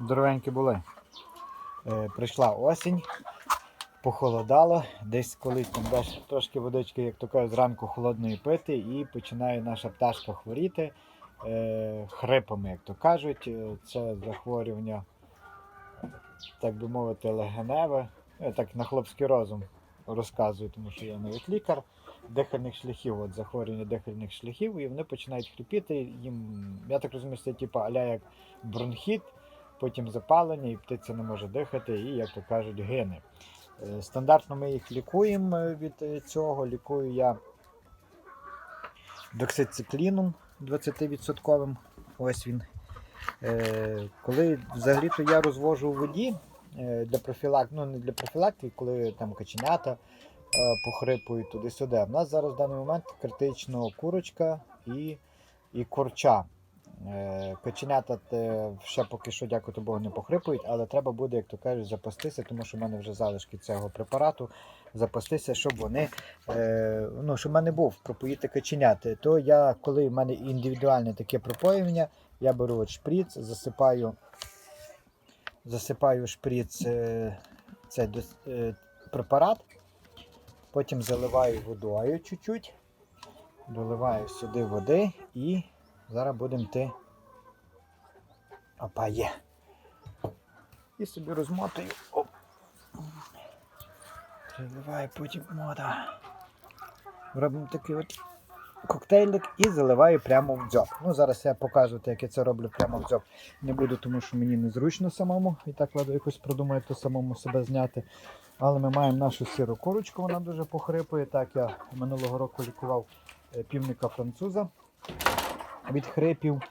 Здоровенькі були. Е, прийшла осінь, похолодало, десь колись там даш трошки водички, як то кажуть, зранку холодної пити, і починає наша пташка хворіти е, хрипами, як то кажуть. Е, Це захворювання, так би мовити, легеневе. Я так на хлопський розум розказую, тому що я навіть лікар дихальних шляхів, от захворювання дихальних шляхів, і вони починають хрипіти. Їм, я так розумію, це типу аля як бронхіт, потім запалення, і птиця не може дихати, і, як то кажуть, гине. Е, Стандартно ми їх лікуємо е, від е, цього. Лікую я доксицикліном 20%. Ось він. Коли взагалі то я розвожу у воді для профілак... ну не для профілактики, коли там каченята похрипують туди-сюди. У нас зараз в даний момент критично курочка і, і курча. Е, Каченята те, ще поки що, дякувати Богу, не похрипують, але треба буде, як то кажуть, запастися, тому що в мене вже залишки цього препарату. Запастися, щоб вони, е, ну, щоб в мене був пропоїти каченяти. То я, коли в мене індивідуальне таке пропоювання, я беру от шприц, засипаю, засипаю шприц е, цей е, препарат, потім заливаю водою чуть-чуть, доливаю сюди води і зараз будемо йти. Опа, є. І собі розмотую. Оп. Приливаю потім мода. Робимо такий от коктейльник і заливаю прямо в дзьоб. Ну, зараз я покажу, як я це роблю прямо в дзьоб. Не буду, тому що мені незручно самому. І так ладно якось продумаю, то самому себе зняти. Але ми маємо нашу сіру курочку, вона дуже похрипує. Так, я минулого року лікував е, півника француза від хрипів.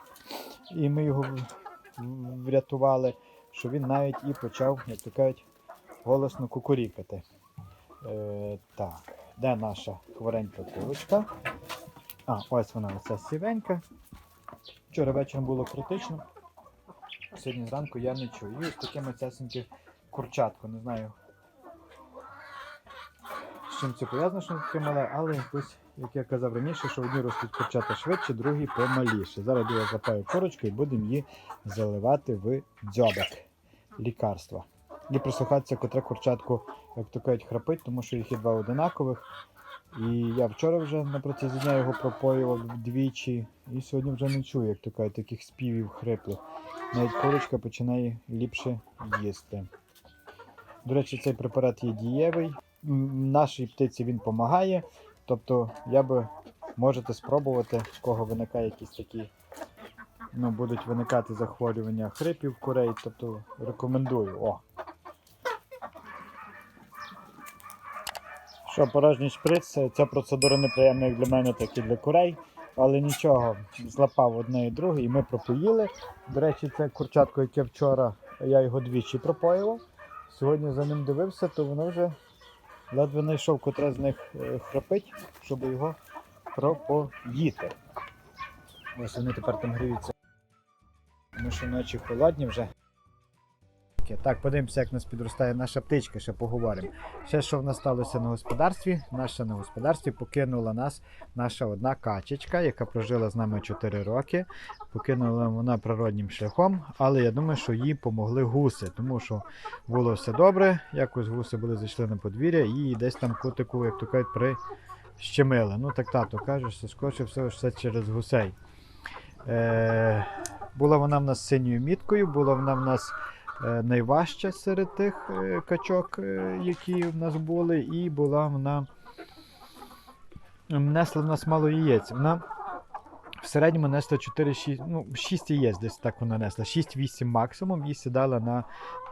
І ми його врятували, що він навіть і почав, як то кажуть, голосно кукурікати. Е, так, де наша хворенька курочка? А, ось вона, оця сівенька. Вчора вечором було критично. Сьогодні зранку я не чую. І ось таке мацясеньке курчатко. Не знаю, чим це пов'язано, що таке мале, але якось, як я казав раніше, що одні ростуть курчата швидше, другі помаліше. Зараз я запаю корочку і будемо її заливати в дзьобик лікарства. І прислухатися, котре курчатку, як то кажуть, храпить, тому що їх є два одинакових. І я вчора вже на протязі дня його пропоював двічі, і сьогодні вже не чую, як то кажуть, таких співів хриплих. Навіть курочка починає ліпше їсти. До речі, цей препарат є дієвий. Нашій птиці він допомагає. Тобто, я би можете спробувати, в кого виникає якісь такі, ну, будуть виникати захворювання хрипів курей. Тобто рекомендую. О. Що, порожній шприц, ця процедура неприємна як для мене, так і для курей. Але нічого, злапав одне і друге, і ми пропоїли. До речі, це курчатко, яке вчора я його двічі пропоював. Сьогодні за ним дивився, то воно вже ледве знайшов, котре з них хропить, храпить, щоб його пропоїти. Ось вони тепер там гріються. Тому що ночі холодні вже. Так, подивимося, як нас підростає наша птичка, ще поговоримо. Ще що в нас сталося на господарстві? Наша на господарстві покинула нас наша одна качечка, яка прожила з нами 4 роки. Покинула вона природнім шляхом, але я думаю, що їй помогли гуси, тому що було все добре. Якось гуси були зайшли на подвір'я і десь там котику, як то кажуть, прищемили. Ну так тато каже, що скоріше все, через гусей. Е, була вона в нас синьою міткою, була вона в нас найважча серед тих е, качок, е, які в нас були, і була вона несла в нас мало яєць. Вона в середньому несла 4-6, ну, 6 яєць десь так вона несла, 6-8 максимум і сідала на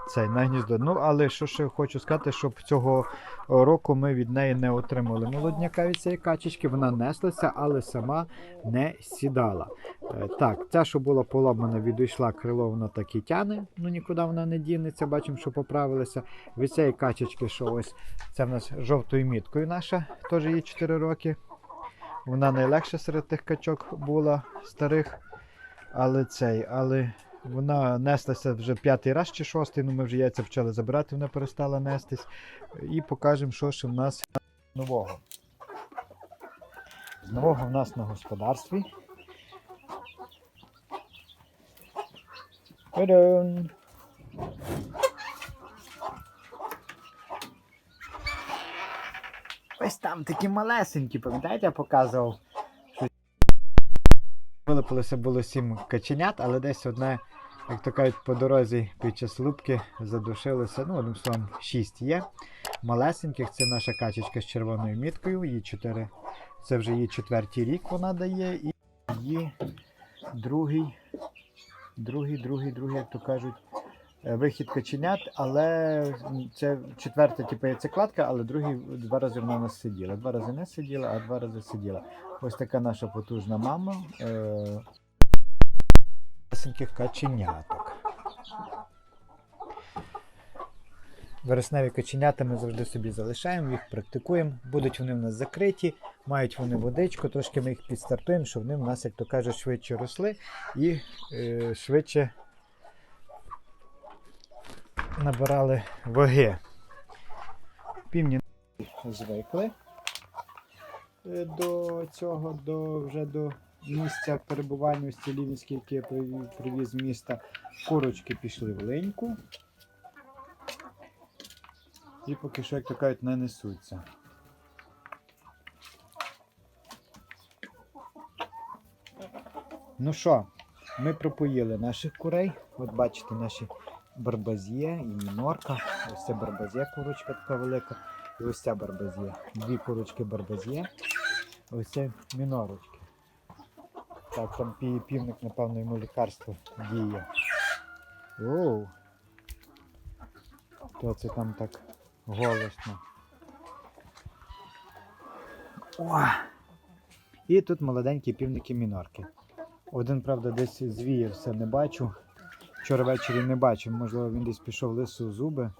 цей на гніздо. Ну, але що ще хочу сказати, щоб цього року ми від неї не отримали молодняка від цієї качечки, вона неслася, але сама не сідала. Е, Так, ця, що була поломана, відійшла крило, вона так і тяне, ну нікуди вона не дінеться, бачимо, що поправилися. Від цієї качечки, що ось це в нас жовтою міткою наша, теж їй 4 роки. Вона найлегша серед тих качок була старих, але цей, але вона неслася вже п'ятий раз чи шостий, ну ми вже яйця почали забирати, вона перестала нестись. І покажемо, що ще в нас нового. З нового в нас на господарстві. Та-дам! Ось там такі малесенькі, пам'ятаєте, я показував. Вилупилося було сім каченят, але десь одне, як то кажуть, по дорозі під час лупки задушилося. Ну, одним словом, шість є. Малесеньких це наша качечка з червоною міткою. Її чотири. Це вже її четвертий рік вона дає. І її другий, другий, другий, другий, як то кажуть, вихід каченят, але це четверта, типу, яйцекладка, але другий два рази вона нас сиділа. Два рази не сиділа, а два рази сиділа. Ось така наша потужна мама. Е- каченяток. Вересневі каченята ми завжди собі залишаємо, їх практикуємо. Будуть вони в нас закриті, мають вони водичку, трошки ми їх підстартуємо, щоб вони в нас, як то кажуть, швидше росли і е, швидше набирали ваги. Півні звикли е, до цього, до, вже до місця перебування селі Вінській, яке я привіз з міста. Курочки пішли в линьку. І поки що, як то кажуть, не несуться. Ну що, ми пропоїли наших курей. От бачите, наші барбазє і мінорка. Ось це барбазє курочка така велика. І ось ця барбазє. Дві курочки барбазє. Ось це мінорочки. Так, там півник, напевно, йому лікарство діє. Оу. Хто це там так голосно? О! І тут молоденькі півники мінорки. Один, правда, десь звіявся, не бачу. Вчора ввечері не бачив, можливо, він десь пішов лису зуби.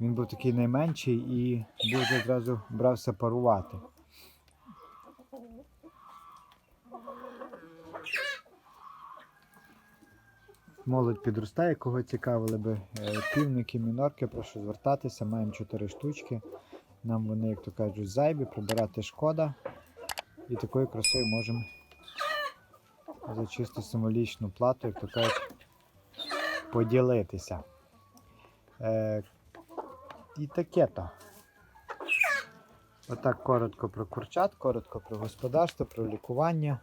Він був такий найменший і дуже одразу брався парувати. Молодь підростає, кого цікавили би е, півники, мінорки, прошу звертатися. Маємо 4 штучки. Нам вони, як то кажуть, зайві, прибирати шкода. І такою красою можемо за чисто символічну плату, як то кажуть, поділитися. Е, і таке то. Отак коротко про курчат, коротко про господарство, про лікування.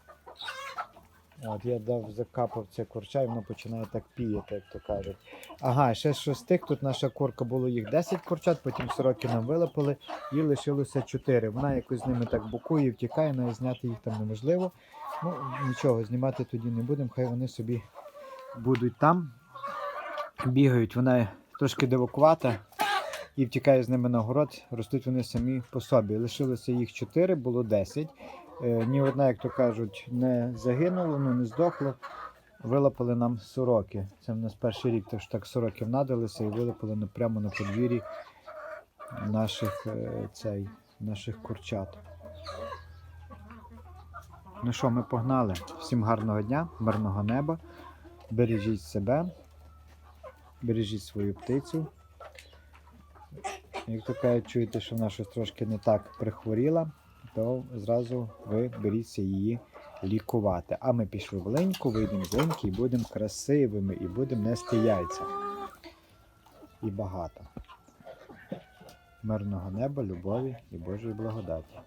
От, я дав, закапав це курча і воно починає так піяти, як то кажуть. Ага, ще з шостих, тут наша курка було їх 10 курчат, потім сороки нам вилапили і лишилося 4. Вона якось з ними так букує, втікає, навіть зняти їх там неможливо. Ну, нічого, знімати тоді не будемо, хай вони собі будуть там. Бігають, вона трошки дивакувата і втікає з ними на город, ростуть вони самі по собі. Лишилося їх 4, було 10. Е, Ні одна, як то кажуть, не загинула, ну не здохла. Вилапали нам сороки. Це в нас перший рік, що так сороків надалися і вилапали прямо на подвір'ї наших, е, цей, наших курчат. Ну що, ми погнали. Всім гарного дня, мирного неба. Бережіть себе, бережіть свою птицю. Як то кажуть, чуєте, що вона щось трошки не так прихворіла, то зразу ви беріться її лікувати. А ми пішли в леньку, вийдемо з леньки і будемо красивими, і будемо нести яйця. І багато. Мирного неба, любові і Божої благодаті.